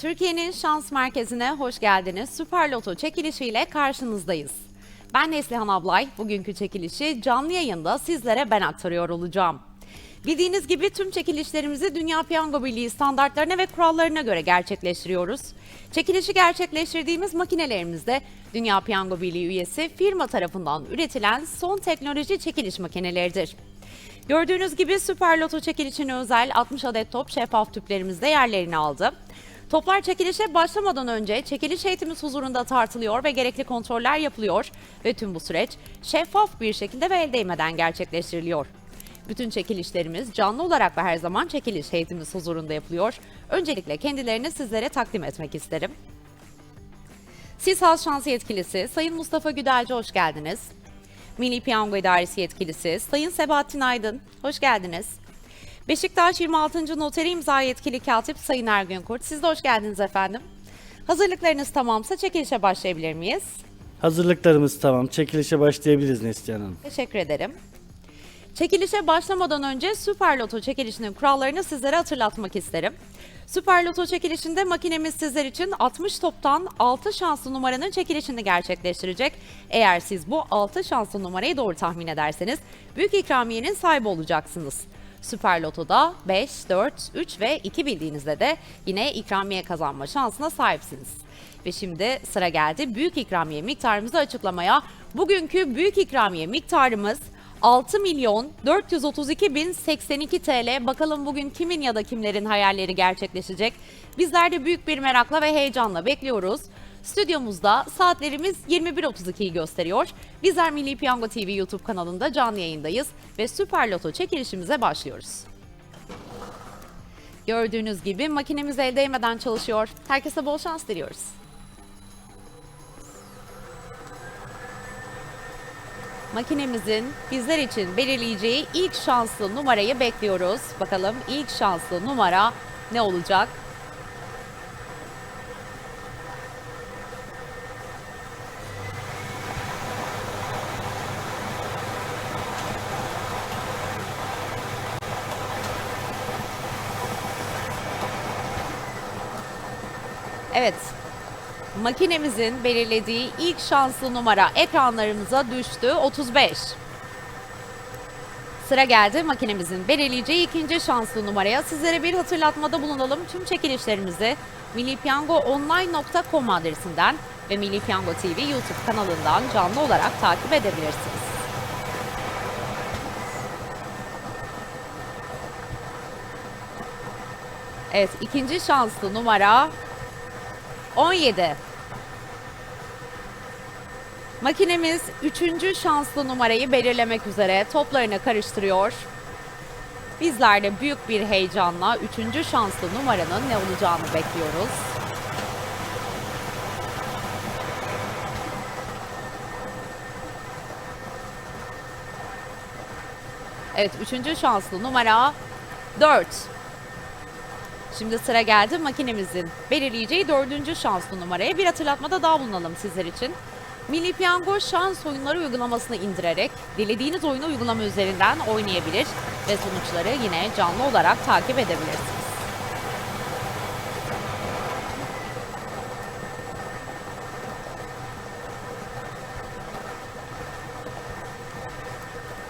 Türkiye'nin şans merkezine hoş geldiniz. Süper Loto çekilişiyle karşınızdayız. Ben Neslihan Ablay. Bugünkü çekilişi canlı yayında sizlere ben aktarıyor olacağım. Bildiğiniz gibi tüm çekilişlerimizi Dünya Piyango Birliği standartlarına ve kurallarına göre gerçekleştiriyoruz. Çekilişi gerçekleştirdiğimiz makinelerimizde Dünya Piyango Birliği üyesi firma tarafından üretilen son teknoloji çekiliş makineleridir. Gördüğünüz gibi Süper Loto çekilişine özel 60 adet top şeffaf tüplerimizde yerlerini aldı. Toplar çekilişe başlamadan önce çekiliş heyetimiz huzurunda tartılıyor ve gerekli kontroller yapılıyor ve tüm bu süreç şeffaf bir şekilde ve el değmeden gerçekleştiriliyor. Bütün çekilişlerimiz canlı olarak ve her zaman çekiliş heyetimiz huzurunda yapılıyor. Öncelikle kendilerini sizlere takdim etmek isterim. Siz Has Şans Yetkilisi Sayın Mustafa Güdelci hoş geldiniz. Milli Piyango İdaresi Yetkilisi Sayın Sebahattin Aydın hoş geldiniz. Beşiktaş 26. Noteri imza yetkili katip Sayın Ergün Kurt siz de hoş geldiniz efendim. Hazırlıklarınız tamamsa çekilişe başlayabilir miyiz? Hazırlıklarımız tamam. Çekilişe başlayabiliriz Neslihan Hanım. Teşekkür ederim. Çekilişe başlamadan önce Süper Loto çekilişinin kurallarını sizlere hatırlatmak isterim. Süper Loto çekilişinde makinemiz sizler için 60 toptan 6 şanslı numaranın çekilişini gerçekleştirecek. Eğer siz bu 6 şanslı numarayı doğru tahmin ederseniz büyük ikramiyenin sahibi olacaksınız. Süper Loto'da 5, 4, 3 ve 2 bildiğinizde de yine ikramiye kazanma şansına sahipsiniz. Ve şimdi sıra geldi büyük ikramiye miktarımızı açıklamaya. Bugünkü büyük ikramiye miktarımız 6 milyon 432 bin 82 TL. Bakalım bugün kimin ya da kimlerin hayalleri gerçekleşecek? Bizler de büyük bir merakla ve heyecanla bekliyoruz. Stüdyomuzda saatlerimiz 21.32'yi gösteriyor. Bizler Milli Piyango TV YouTube kanalında canlı yayındayız ve Süper Loto çekilişimize başlıyoruz. Gördüğünüz gibi makinemiz el değmeden çalışıyor. Herkese bol şans diliyoruz. Makinemizin bizler için belirleyeceği ilk şanslı numarayı bekliyoruz. Bakalım ilk şanslı numara ne olacak? Evet. Makinemizin belirlediği ilk şanslı numara ekranlarımıza düştü 35. Sıra geldi makinemizin belirleyeceği ikinci şanslı numaraya. Sizlere bir hatırlatmada bulunalım. Tüm çekilişlerimizi millipiyangoonline.com adresinden ve Milli Piyango TV YouTube kanalından canlı olarak takip edebilirsiniz. Evet ikinci şanslı numara 17. Makinemiz üçüncü şanslı numarayı belirlemek üzere toplarını karıştırıyor. Bizler de büyük bir heyecanla üçüncü şanslı numaranın ne olacağını bekliyoruz. Evet üçüncü şanslı numara 4. Şimdi sıra geldi makinemizin belirleyeceği dördüncü şanslı numaraya bir hatırlatmada daha bulunalım sizler için. Milli Piyango şans oyunları uygulamasını indirerek dilediğiniz oyunu uygulama üzerinden oynayabilir ve sonuçları yine canlı olarak takip edebilirsiniz.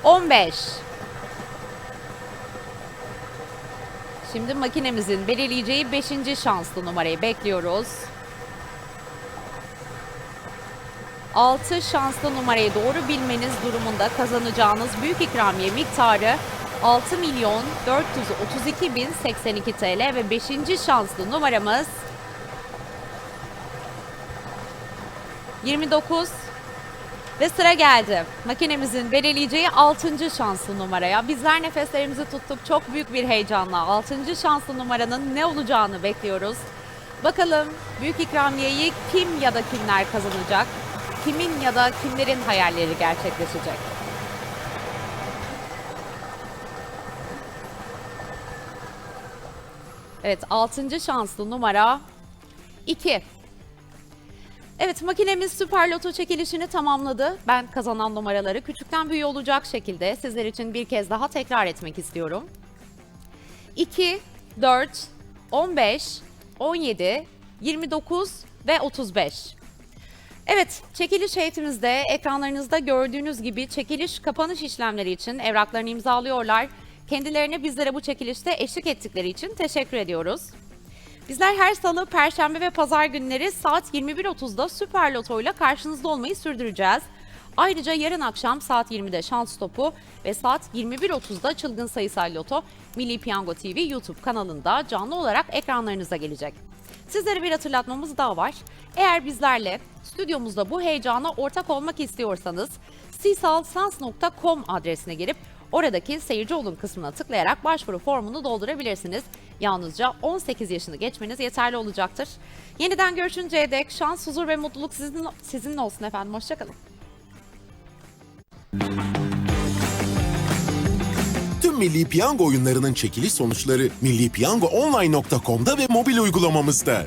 On beş. Şimdi makinemizin belirleyeceği 5. şanslı numarayı bekliyoruz. 6 şanslı numarayı doğru bilmeniz durumunda kazanacağınız büyük ikramiye miktarı 6 milyon 432 bin 82 TL ve 5. şanslı numaramız 29 ve sıra geldi. Makinemizin belirleyeceği 6. şanslı numaraya. Bizler nefeslerimizi tuttuk. Çok büyük bir heyecanla 6. şanslı numaranın ne olacağını bekliyoruz. Bakalım büyük ikramiyeyi kim ya da kimler kazanacak? Kimin ya da kimlerin hayalleri gerçekleşecek? Evet 6. şanslı numara 2. Evet makinemiz Süper Loto çekilişini tamamladı. Ben kazanan numaraları küçükten büyüğe olacak şekilde sizler için bir kez daha tekrar etmek istiyorum. 2, 4, 15, 17, 29 ve 35. Evet, çekiliş heyetimizde ekranlarınızda gördüğünüz gibi çekiliş kapanış işlemleri için evraklarını imzalıyorlar. Kendilerine bizlere bu çekilişte eşlik ettikleri için teşekkür ediyoruz. Bizler her salı, perşembe ve pazar günleri saat 21.30'da Süper Loto ile karşınızda olmayı sürdüreceğiz. Ayrıca yarın akşam saat 20'de Şans Topu ve saat 21.30'da Çılgın Sayısal Loto Milli Piyango TV YouTube kanalında canlı olarak ekranlarınıza gelecek. Sizlere bir hatırlatmamız daha var. Eğer bizlerle stüdyomuzda bu heyecana ortak olmak istiyorsanız sisalsans.com adresine girip oradaki seyirci olun kısmına tıklayarak başvuru formunu doldurabilirsiniz. Yalnızca 18 yaşını geçmeniz yeterli olacaktır. Yeniden görüşünceye dek şans, huzur ve mutluluk sizin, sizinle olsun efendim. Hoşçakalın. Tüm Milli Piyango oyunlarının çekiliş sonuçları millipiyangoonline.com'da ve mobil uygulamamızda.